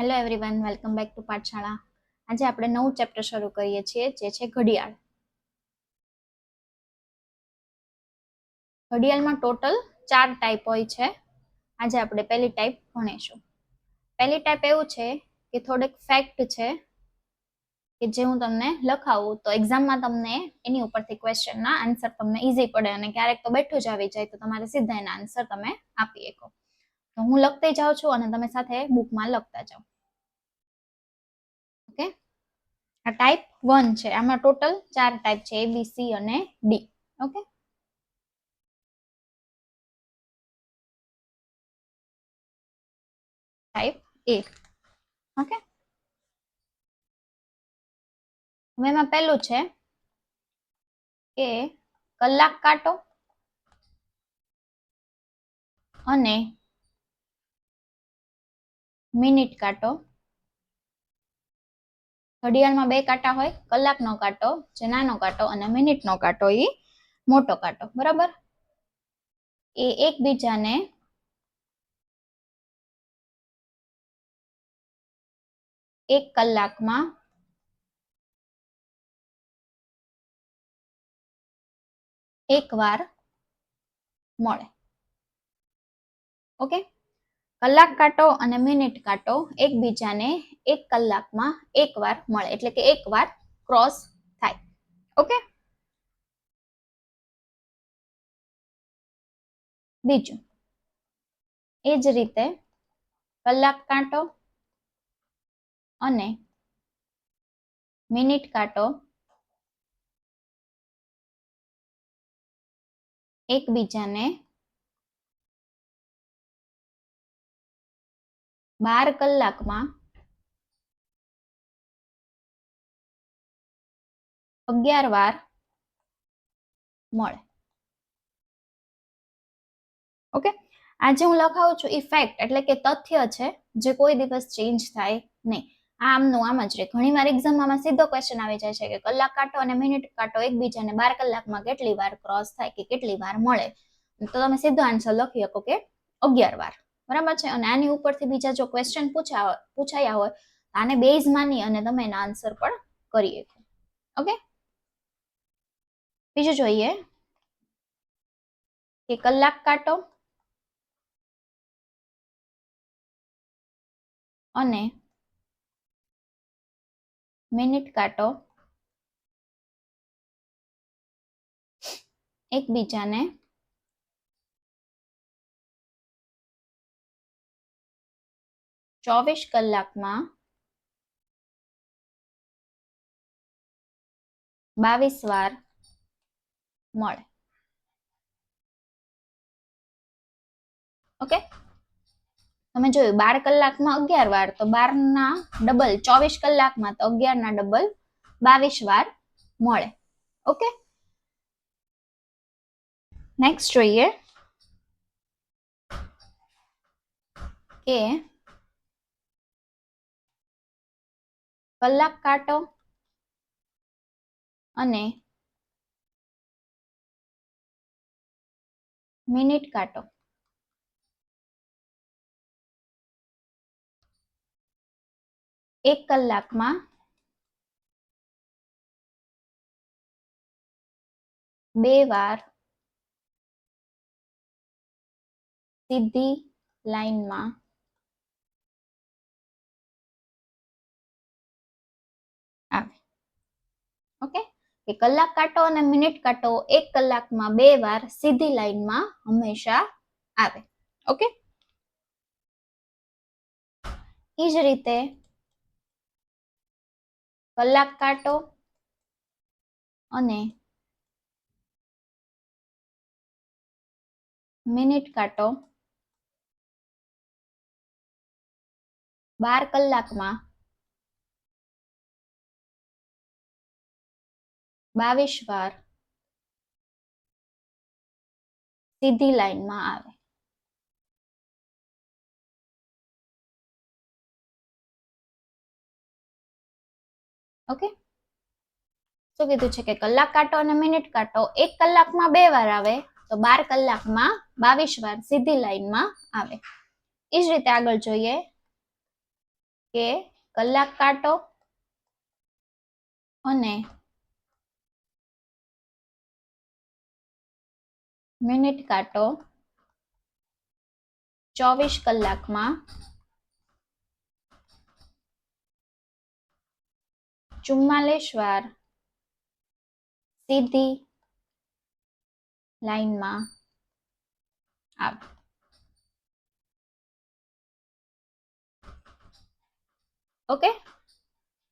Hello everyone welcome back to Pathshala આજે આપણે નવું ચેપ્ટર શરૂ કરીએ છીએ, જે છે ઘડિયાળ. ઘડિયાળમાં ટોટલ ચાર ટાઈપ હોય છે. આજે આપણે પહેલી ટાઈપ ભણીશું. પહેલી ટાઈપ એવું છે કે થોડેક ફેક્ટ છે કે જે હું તમને લખાવું, તો એક્ઝામમાં તમને એની ઉપરથી ક્વેશ્ચનના આન્સર તમને ઇઝી પડે અને ક્યારેક તો બેઠું જ આવી જાય, તો તમારે સીધા એના આન્સર તમે આપી શકો. તો હું લખતી જાઉં છું અને તમે સાથે બુકમાં લખતા જાઓ. ઓકે? આ ટાઈપ વન છે. આમાં ટોટલ ચાર ટાઈપ છે. એ બી સી અને D okay? Type A okay? હવે એમાં પહેલું છે. કે કલાક કાંટો અને મિનિટ કાંટો. ઘડિયાળમાં બે કાંટા હોય, કલાકનો કાંટો જે નાનો કાંટો અને મિનિટનો કાંટો એ મોટો કાંટો. બરાબર? એ એકબીજાને એક કલાકમાં એક વાર મળે. ઓકે? કલાક કાંટો અને મિનિટ કાંટો એકબીજાને એક કલાકમાં એક વાર મળે, એટલે કે એક વાર ક્રોસ થાય. ઓકે બીજું. એ જ રીતે કલાક કાંટો અને મિનિટ કાંટો એકબીજાને બાર કલાકમાં અગિયાર વાર મળે. ઓકે આજે હું લખાવું છું ઇફેક્ટ એટલે કે તથ્ય છે, જે કોઈ દિવસ ચેન્જ થાય નહીં. આમનું આમ જ રહે ઘણી વાર એક્ઝામમાં સીધો ક્વેશ્ચન આવી જાય છે કે કલાક કાંટો અને મિનિટ કાંટો એકબીજાને બાર કલાકમાં કેટલી વાર ક્રોસ થાય કે કેટલી વાર મળે. તો તમે સીધો આન્સર લખી શકો કે અગિયાર વાર. બરાબર છે? અને આની ઉપરથી બીજા જો ક્વેશ્ચન પૂછા પૂછાયા હોય આને બેઝ માની અને તમે એના આન્સર પણ કરી શકો. ઓકે બીજું જોઈએ. કે કલાક કાંટો અને મિનિટ કાંટો એકબીજાને ચોવીસ કલાકમાં બાવીસ વાર મળે. ઓકે તમે જોયું, બાર કલાકમાં અગિયાર વાર, તો બાર ના ડબલ ચોવીસ કલાકમાં તો અગિયાર ના ડબલ બાવીસ વાર મળે. ઓકે નેક્સ્ટ જોઈએ કે કલાક કાંટો અને મિનિટ કાંટો. એક કલાકમાં બે વાર સીધી લાઈનમાં ઓકે? કે કલાક કાંટો અને મિનિટ કાંટો એક કલાકમાં બે વાર સીધી લાઈનમાં હંમેશા આવે. ઓકે? એ જ રીતે કલાક કાંટો અને મિનિટ કાંટો બાર કલાકમાં બાવીસ વાર સીધી લાઈનમાં આવે. ઓકે? શું કીધું છે કે કલાક કાંટો અને મિનિટ કાંટો એક કલાકમાં બે વાર આવે, તો બાર કલાકમાં બાવીસ વાર સીધી લાઈનમાં આવે. એ જ રીતે આગળ જોઈએ કે કલાક કાંટો અને મિનિટ કાંટો ચોવીસ કલાકમાં ચુમ્માલીસ વાર સીધી લાઈનમાં આવ. ઓકે?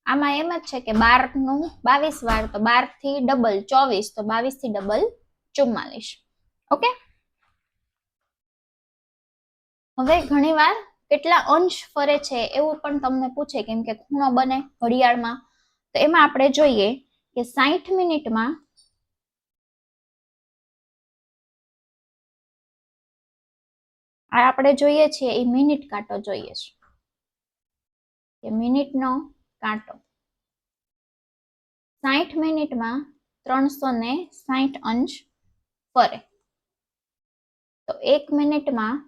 આમાં એમ જ છે કે બારનું બાવીસ વાર તો બારથી ડબલ ચોવીસ, તો બાવીસથી ડબલ ચુમ્માલીસ. ઓકે? હવે ઘણીવાર કેટલા અંશ ફરે છે એવું પણ તમને પૂછે, કેમ કે ખૂણો બને ઘડિયાળમાં. તો એમાં આપણે જોઈએ કે સાઠ મિનિટમાં આ આપણે જોઈએ છીએ, એ મિનિટ કાંટો જોઈએ છે. કે મિનિટનો કાંટો. સાઠ મિનિટમાં ત્રણસો ને સાઈઠ અંશ ફરે. તો એક મિનિટમાં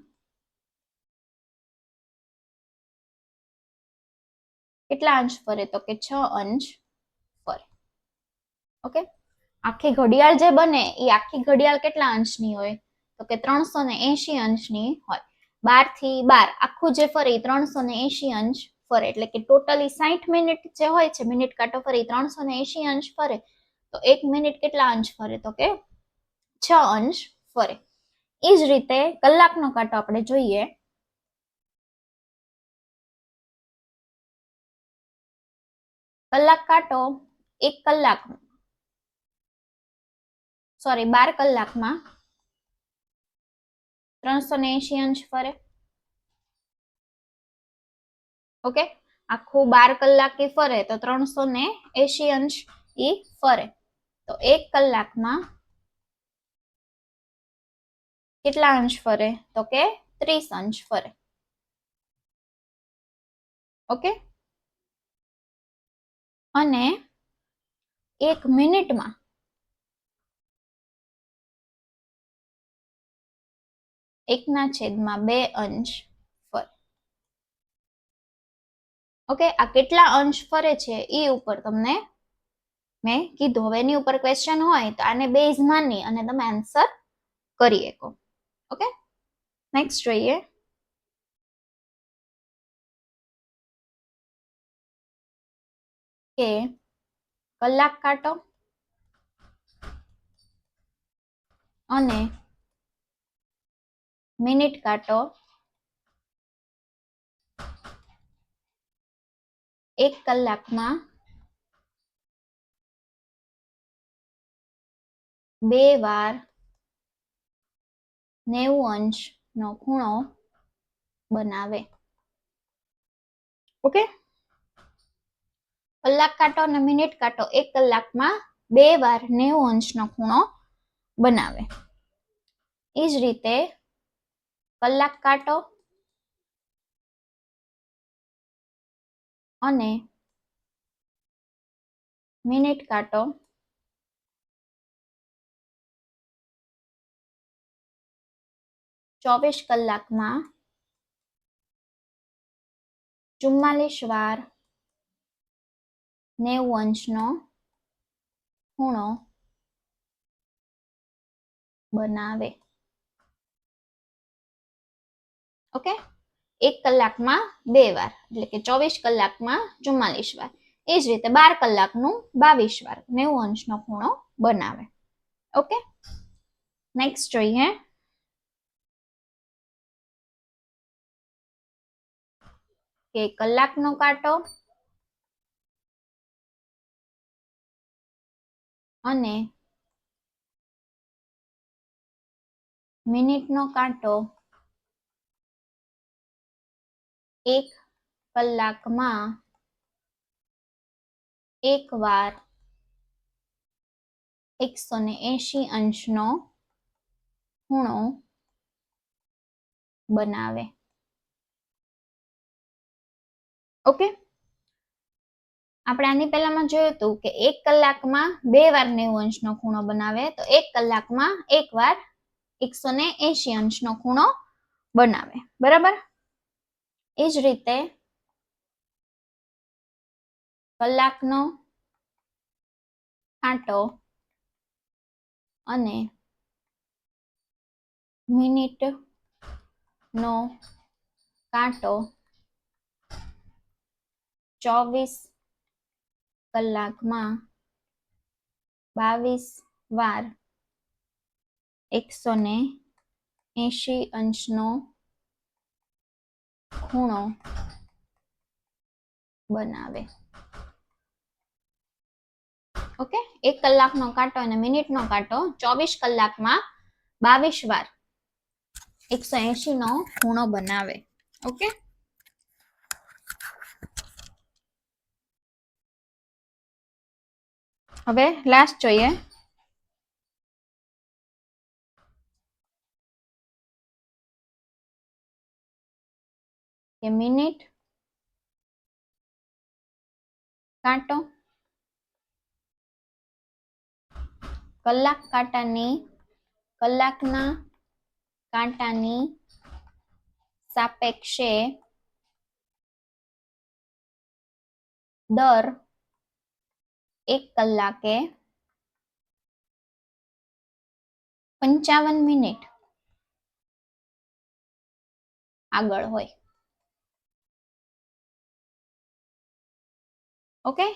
કેટલા અંશ ફરે? તો કે છ અંશ ફરે. ઓકે? આખી ઘડિયાળ જે બને એ આખી ઘડિયાળ કેટલા અંશની હોય? તો કે ત્રણસો ને એસી અંશની હોય. બારથી બાર, આખું જે ફરે એ ત્રણસો ને એસી અંશ ફરે. એટલે કે ટોટલી સાઠ મિનિટ જે હોય છે, મિનિટ કાંટો ફરે ત્રણસો ને એસી અંશ ફરે. તો એક મિનિટ કેટલા અંશ ફરે? તો કે છ અંશ ફરે. એ જ રીતે કલાકનો કાંટો આપણે જોઈએ. કલાક કાંટો એક કલાક સોરી બાર કલાકમાં. ત્રણસો ને એસી અંશ ફરે. ઓકે? આખું બાર કલાક એ ફરે તો ત્રણસો ને એસી અંશ એ ફરે. તો એક કલાકમાં કેટલા અંશ ફરે? તો કે ત્રીસ અંશ ફરે. ઓકે? અને એક મિનિટમાં એકના છેદમાં બે અંશ ફરે. ઓકે? આ કેટલા અંશ ફરે છે એ ઉપર તમને મેં કીધું. હવે એની ઉપર ક્વેશ્ચન હોય તો આને બેઝ માની અને તમે આન્સર કરી શકો. ઓકે નેક્સ્ટ જોઈએ કે કલાક કાંટો અને મિનિટ કાંટો એક કલાકમાં બે વાર નેવું અંશ નો ખૂણો બનાવે. ઓકે? કલાક કાંટો અને મિનિટ કાંટો એક કલાકમાં બે વાર નેવું અંશનો ખૂણો બનાવે. એ જ રીતે કલાક કાંટો અને મિનિટ કાંટો ચોવીસ કલાકમાં ચુમ્માલીસ વાર નેવું અંશનો ખૂણો બનાવે. ઓકે? એક કલાકમાં બે વાર, એટલે કે ચોવીસ કલાકમાં ચુમ્માલીસ વાર. એ જ રીતે બાર કલાકનું બાવીસ વાર, નેવું અંશનો ખૂણો બનાવે. ઓકે? નેક્સ્ટ જોઈએ. કે કલાકનો કાંટો અને મિનિટનો કાંટો એક કલાકમાં એક વાર એકસો ને એંશી અંશનો ખૂણો બનાવે. ઓકે? આપણે આની પહેલામાં જોયું હતું કે એક કલાકમાં બે વાર નેવું અંશનો ખૂણો બનાવે તો એક કલાકમાં એક વાર એકસો ને એસી અંશનો ખૂણો બનાવે. બરાબર? એ જ રીતે કલાકનો કાંટો અને મિનિટ નો કાંટો ચોવીસ કલાકમાં બાવીસ વાર એકસો ને એંશી અંશનો ખૂણો બનાવે. ઓકે? એક કલાકનો કાંટો અને મિનિટનો કાંટો ચોવીસ કલાકમાં બાવીસ વાર એકસો એંશીનો ખૂણો બનાવે. ઓકે? હવે લાસ્ટ જોઈએ. કે મિનિટ કાંટો? કલાક કાંટાની કલાકના કાંટાની સાપેક્ષે દર એક કલાકે પંચાવન મિનિટ આગળ હોય. ઓકે?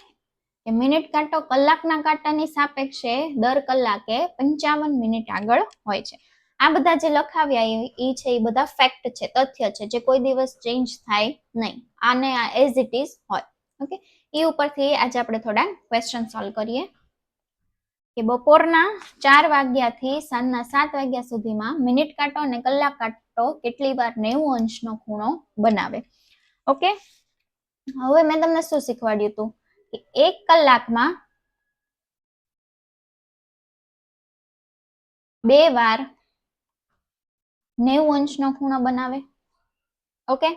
મિનિટ કાંટો કલાકના કાંટાની સાપેક્ષે દર કલાકે પંચાવન મિનિટ આગળ હોય છે. આ બધા જે લખાવ્યા એ છે, એ બધા ફેક્ટ છે, તથ્ય છે, જે કોઈ દિવસ ચેન્જ થાય નહીં. આને એઝ ઇટ ઇઝ હોય. ઓકે? એ ઉપરથી આજે આપણે થોડા ક્વેશ્ચન સોલ્વ કરીએ. કે બપોરના ચાર વાગ્યાથી સાંજના સાત વાગ્યા સુધીમાં મિનિટ કાંટો અને કલાક કાંટો કેટલી વાર નેવું અંશનો ખૂણો બનાવે. ઓકે હવે મેં તમને શું શીખવાડ્યું હતું? કે એક કલાકમાં બે વાર નેવું અંશનો ખૂણો બનાવે. ઓકે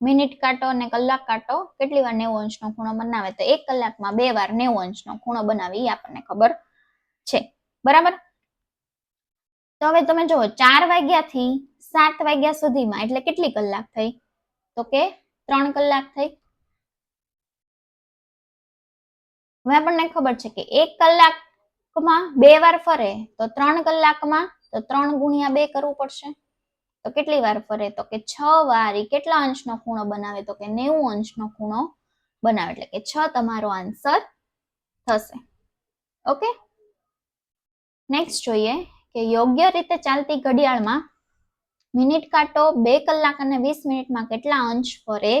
મિનિટ કાંટો અને કલાક કાંટો કેટલી વાર નેવું અંશનો ખૂણો બનાવે? તો એક કલાકમાં બે વાર નેવું અંશનો ખૂણો બનાવી એ આપણને ખબર છે. બરાબર? તો હવે તમે જુઓ, ચાર વાગ્યાથી સાત વાગ્યા સુધીમાં, એટલે કેટલી કલાક થઈ? તો કે ત્રણ કલાક થઈ. હવે આપણને ખબર છે કે એક કલાકમાં બે વાર ફરે, તો ત્રણ કલાકમાં, તો ત્રણ ગુણ્યા બે કરવું પડશે. તો કેટલી વાર ફરે તો કે છ વાર એ કેટલા અંશનો ખૂણો બનાવે તો કે નેવું અંશનો ખૂણો બનાવે. એટલે કે છ તમારો આન્સર થશે. ઓકે નેક્સ્ટ જોઈએ કે યોગ્ય રીતે ચાલતી ઘડિયાળમાં મિનિટ કાંટો બે કલાક અને વીસ મિનિટમાં કેટલા અંશ ફરે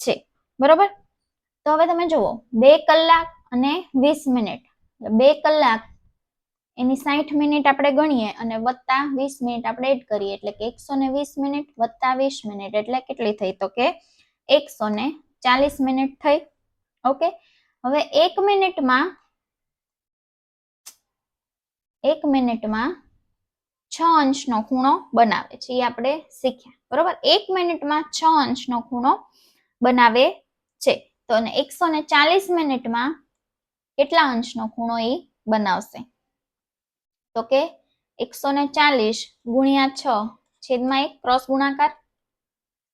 છે? બરોબર? તો હવે તમે જુઓ, બે કલાક અને વીસ મિનિટ. બે કલાક એની સાઠ મિનિટ આપણે ગણીએ અને વત્તા વીસ મિનિટ આપણે એડ કરીએ. એટલે કે એકસો ને વીસ મિનિટ વત્તા વીસ મિનિટ. એટલે કેટલી થઈ તો કે એકસો ને ચાલીસ મિનિટ થઈ. ઓકે? હવે એક મિનિટમાં એક મિનિટમાં છ અંશનો ખૂણો બનાવે છે. એ આપણે શીખ્યા. બરોબર? એક મિનિટમાં છ અંશનો ખૂણો બનાવે છે. તો એકસો ને ચાલીસ મિનિટમાં કેટલા અંશનો ખૂણો એ બનાવશે? તો કે એકસો ને ચાલીસ ગુણ્યા છ છેદમાં એક ક્રોસ ગુણાકાર.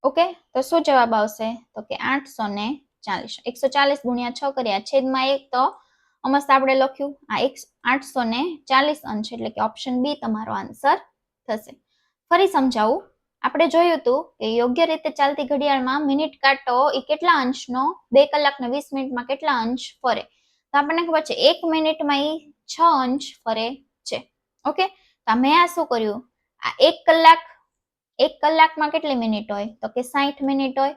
ઓકે, તો શું જવાબ આવશે? તો કે આઠસો ને ચાલીસ. એકસો ચાલીસ ગુણ્યા છ કર્યા છેદમાં એક તો અમસ્ત આપણે લખ્યું. આ એક આઠસો ને ચાલીસ અંશ એટલે કે ઓપ્શન બી તમારો આન્સર થશે. ફરી સમજાવું. આપણે જોયું હતું કે યોગ્ય રીતે ચાલતી ઘડિયાળમાં મિનિટ કાંટો એ કેટલા અંશનો, બે કલાક ને વીસ મિનિટમાં કેટલા અંશ ફરે? તો આપણને ખબર છે, એક મિનિટમાં એ છ અંશ ફરે. છે. ઓકે તો મેં આ શું કર્યું? આ એક કલાક, એક કલાકમાં કેટલી મિનિટ હોય? તો કે સાઠ મિનિટ હોય.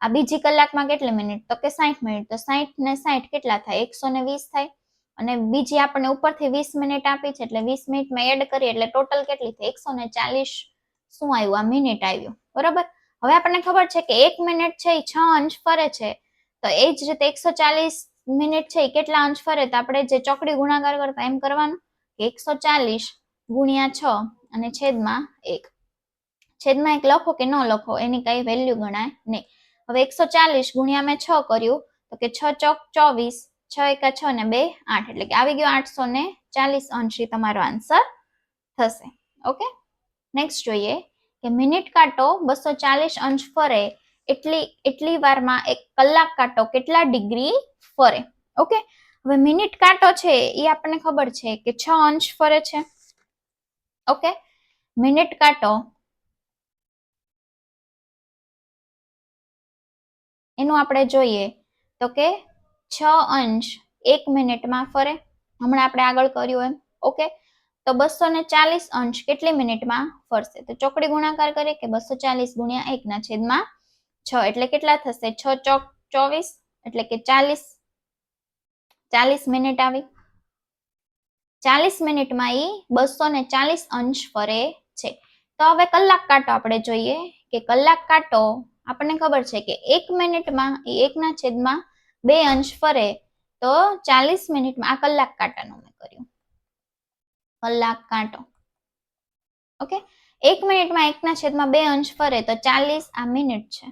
આ બીજી કલાકમાં કેટલી મિનિટ? તો કે સાઠ મિનિટ. તો સાઠ ને સાઠ કેટલા થાય? એકસો ને વીસ થાય. અને બીજી આપણને ઉપરથી વીસ મિનિટ આપી છે એટલે વીસ મિનિટમાં એડ કરીએ એટલે ટોટલ કેટલી થાય એકસો ને ચાલીસ. શું આવ્યું? આ મિનિટ આવ્યું. બરાબર? હવે આપણને ખબર છે કે એક મિનિટ છે એ છ અંશ ફરે છે. તો એ જ રીતે એકસો ચાલીસ મિનિટ છે એ કેટલા અંશ ફરે? તો આપણે જે ચોકડી ગુણાકાર કરતા એમ કરવાનું. એકસો ચાલીસ ગુણ્યા છ અને છેદમાં એક. છેદમાં એક લખો કે ન લખો, એની કઈ વેલ્યુ ગણાય નહીં. હવે એકસો ચાલીસ ગુણ્યા મેં છ કર્યું, તો કે છ ચોક ચોવીસ, છ એકા છ ને બે આઠ, એટલે કે આવી ગયો આઠસો ને ચાલીસ અંશી તમારો આન્સર થશે. ઓકે નેક્સ્ટ જોઈએ કે મિનિટ કાંટો બસો ચાલીસ અંશ ફરે એટલી એટલી વારમાં એક કલાક કાંટો કેટલા ડિગ્રી ફરે? ઓકે હવે મિનિટ કાંટો છે એ આપણને ખબર છે કે છ અંશ ફરે છે. ઓકે? મિનિટ કાંટો. એનું આપણે જોઈએ તો કે છ અંશ એક મિનિટમાં ફરે. હમણાં આપણે આગળ કર્યું એમ. ઓકે? તો બસો ને ચાલીસ અંશ કેટલી મિનિટમાં ફરશે? તો ચોકડી ગુણાકાર કરીએ કે બસો ચાલીસ ગુણ્યા એકના છેદમાં છ. એટલે કેટલા થશે? છ ચોક ચોવીસ. એટલે કે ચાલીસ ચાલીસ મિનિટ આવી. ચાલીસ મિનિટમાં એ બસો ને ચાલીસ અંશ ફરે છે. તો હવે કલાક કાંટો આપણે જોઈએ કે કલાક કાંટો આપણને ખબર છે કે એક મિનિટમાં એ એકના છેદમાં બે અંશ ફરે. તો ચાલીસ મિનિટમાં આ કલાક કાંટાનું મેં કર્યું. કલાક કાંટો. ઓકે? એક મિનિટમાં એકના છેદમાં બે અંશ ફરે તો ચાલીસ આ મિનિટ છે.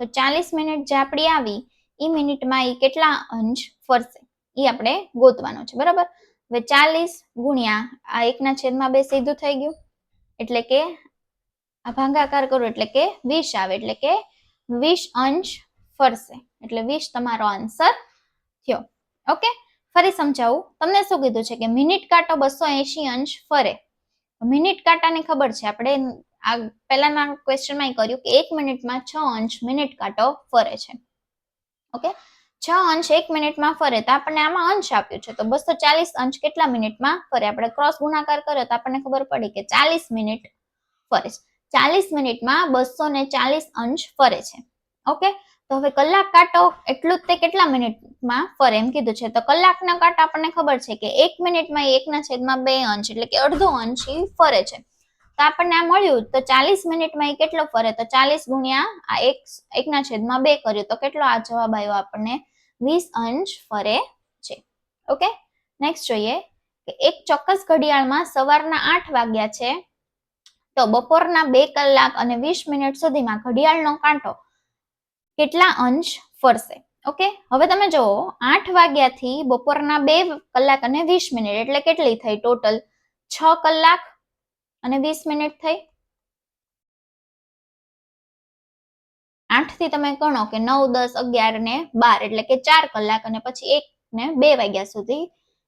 તો ચાલીસ મિનિટ જે આપણી આવી એ મિનિટમાં એ કેટલા અંશ ફરશે? એ આપણે ગોતવાનું છે, બરાબર? હવે ચાલીસ ગુણ્યા આ એકના છેદમાં બે સીધું થઈ ગયું. એટલે કે આ ભાંગાકાર કરો, એટલે કે વીસ આવે, એટલે કે વીસ અંશ ફરશે. એટલે વીસ તમારો આન્સર થયો. ઓકે? ફરી સમજાવું. તમને શું કીધું છે કે મિનિટ કાંટો બસો એંશી અંશ ફરે? મિનિટ કાંટાને ખબર છે. આપણે આ પહેલાના ક્વેશ્ચનમાં કર્યું કે એક મિનિટમાં છ અંશ મિનિટ કાંટો ફરે છે. ઓકે? છ અંશ એક મિનિટમાં ફરે તો આપણને આમાં અંશ આપ્યું છે. તો બસો ચાલીસ અંશ કેટલા મિનિટમાં ફરે? આપણે ક્રોસ ગુણાકાર કર્યો તો આપણને ખબર પડી કે ચાલીસ મિનિટ ફરે છે. ચાલીસ મિનિટમાં બસો ને ચાલીસ અંશ ફરે છે. ઓકે? તો હવે કલાક કાંટો એટલું જ તે કેટલા મિનિટમાં ફરે? એમ કીધું છે. તો કલાકના કાંટા આપણને ખબર છે કે એક મિનિટમાં એકના છેદમાં બે અંશ એટલે કે અડધો અંશ એ ફરે છે. તો આપણને આ મળ્યું તો ચાલીસ મિનિટમાં એ કેટલો ફરે? તો ચાલીસ ગુણ્યા આ એક, એકના છેદમાં બે કર્યું. તો કેટલો આ જવાબ આવ્યો આપણને? વીસ અંશ ફરે છે. ઓકે નેક્સ્ટ જોઈએ કે એક ચોક્કસ ઘડિયાળમાં સવારના આઠ વાગ્યા છે, તો બપોરના બે કલાક અને વીસ મિનિટ સુધીમાં ઘડિયાળનો કાંટો કેટલા અંશ ફરશે? ઓકે હવે તમે જુઓ, આઠ વાગ્યાથી બપોરના બે કલાક અને વીસ મિનિટ એટલે કેટલી થઈ? ટોટલ છ કલાક અને વીસ મિનિટ થઈ? આઠથી તમે ગણો કે નવ, દસ, અગિયાર ને બાર, એટલે કે ચાર કલાક અને પછી એક ને બે વાગ્યા સુધી,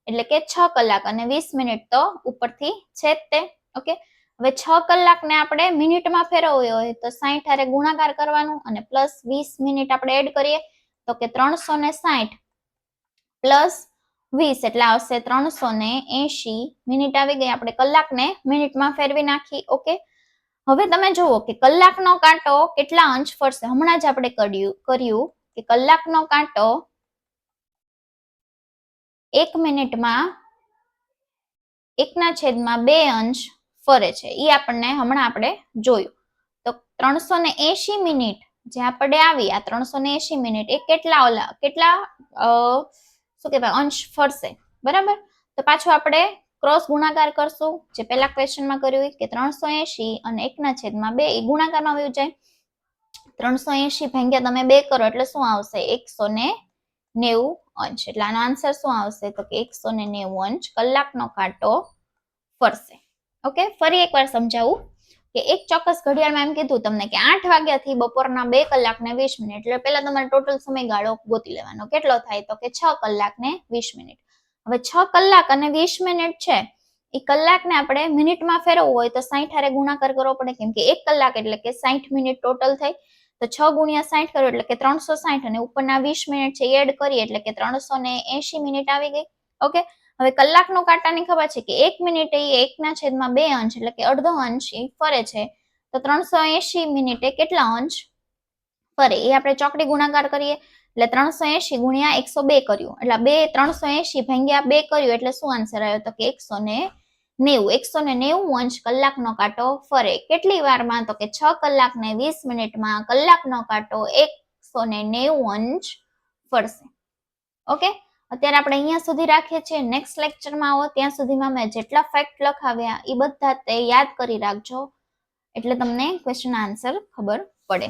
એટલે કે છ કલાક અને વીસ મિનિટ તો ઉપરથી છે જ તે, ઓકે? હવે છ કલાકને આપણે મિનિટમાં ફેરવવી હોય તો સાહીઠ હારે ગુણાકાર કરવાનું અને પ્લસ વીસ મિનિટ આપણે એડ કરીએ તો કે ત્રણસો ને સાહીઠ પ્લસ વીસ, એટલે આવશે ત્રણસો ને એંશી મિનિટ આવી ગઈ. આપણે કલાકને મિનિટમાં ફેરવી નાખી, ઓકે? હવે તમે જુઓ કે કલાકનો કાંટો કેટલા અંશ ફરશે. હમણાં જ આપણે કર્યું કર્યું કે કલાકનો કાંટો એક મિનિટમાં એકના છેદમાં બે અંશ ફરે છે. એ આપણને હમણાં આપણે જોયું. તો ત્રણસો ને એંશી મિનિટ જે આપણે આવી, આ ત્રણસો ને એંશી મિનિટ એ કેટલા ઓલા, કેટલા શું કહેવાય, અંશ ફરશે. બરાબર? તો પાછું આપણે ક્રોસ ગુણાકાર કરશું, જે પેલા ક્વેશ્ચનમાં કર્યું કે ત્રણસો એંશી અને એકના છેદમાં બે, એ ગુણાકારમાં આવ્યું જાય. ત્રણસો એંશી ભાગ્યા તમે બે કરો એટલે શું આવશે? એકસો ને નેવું અંશ. એટલે આનો આન્સર શું આવશે? તો કે એકસો ને નેવું અંશ કલાકનો કાંટો ફરશે. ઓકે ફરી એકવાર સમજાવું કે એક ચોક્કસ ઘડિયાળમાં એમ કીધું તમને કે આઠ વાગ્યાથી બપોરના બે કલાક ને વીસ મિનિટ. એટલે પહેલા તમારે ટોટલ સમયગાળો ગોતી લેવાનો. કેટલો થાય? તો કે છ કલાક ને વીસ મિનિટ. હવે છ કલાક અને વીસ મિનિટ છે, એ કલાકને આપણે મિનિટમાં ફેરવવું હોય તો સાઠ હારે ગુણાકાર કરવો પડે, કેમ કે એક કલાક એટલે કે સાઠ મિનિટ ટોટલ થઈ, તો છ ગુણ્યા સાઠ કરો એટલે કે ત્રણસો સાઠ અને ઉપરના વીસ મિનિટ છે એડ કરીએ એટલે કે ત્રણસો ને એંશી મિનિટ આવી ગઈ ઓકે હવે કલાકનો કાંટાની ખબર છે કે એક મિનિટ એ એકના છેદમાં બે અંશ એટલે કે અડધો અંશ એ ફરે છે, તો ત્રણસો એંશી મિનિટે કેટલા અંશ ફરે? એ આપણે ચોકડી ગુણાકાર કરીએ એટલે ત્રણસો એંશી ગુણ્યા એકસો બે કર્યું. એટલે બે ત્રણસો એંશી ભાંગ્યા બે કર્યું એટલે શું આન્સર આવ્યો તો કે એકસો ને નેવું. એકસો ને નેવું અંશ કલાકનો કાંટો ફરે. કેટલી વારમાં? તો કે છ કલાક ને વીસ મિનિટમાં કલાકનો કાંટો એકસો ને નેવું અંશ ફરશે. ઓકે? અત્યારે આપણે અહીંયા સુધી રાખીએ છીએ. નેક્સ્ટ લેક્ચરમાં આવો. ત્યાં સુધીમાં મેં જેટલા ફેક્ટ લખાવ્યા એ બધા તે યાદ કરી રાખજો. એટલે તમને ક્વેશ્ચન આન્સર ખબર પડે.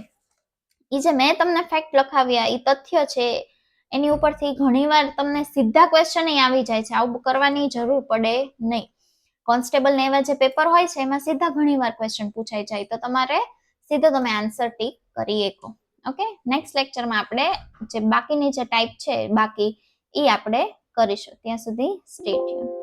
એ જે મેં તમને ફેક્ટ લખાવ્યા એ તથ્ય છે, એની ઉપરથી ઘણીવાર તમને સીધા ક્વેશ્ચન આવી જાય છે. આવું કરવાની જરૂર પડે નહીં. કોન્સ્ટેબલ ને એવા જે પેપર હોય છે, એમાં સીધા ઘણીવાર ક્વેશ્ચન પૂછાઈ જાય. તો તમારે સીધો તમે આન્સર ટીક કરી શકો. ઓકે નેક્સ્ટ લેક્ચરમાં આપણે જે બાકીની જે ટાઈપ છે, બાકી એ આપણે કરીશું. ત્યાં સુધી સ્ટેટ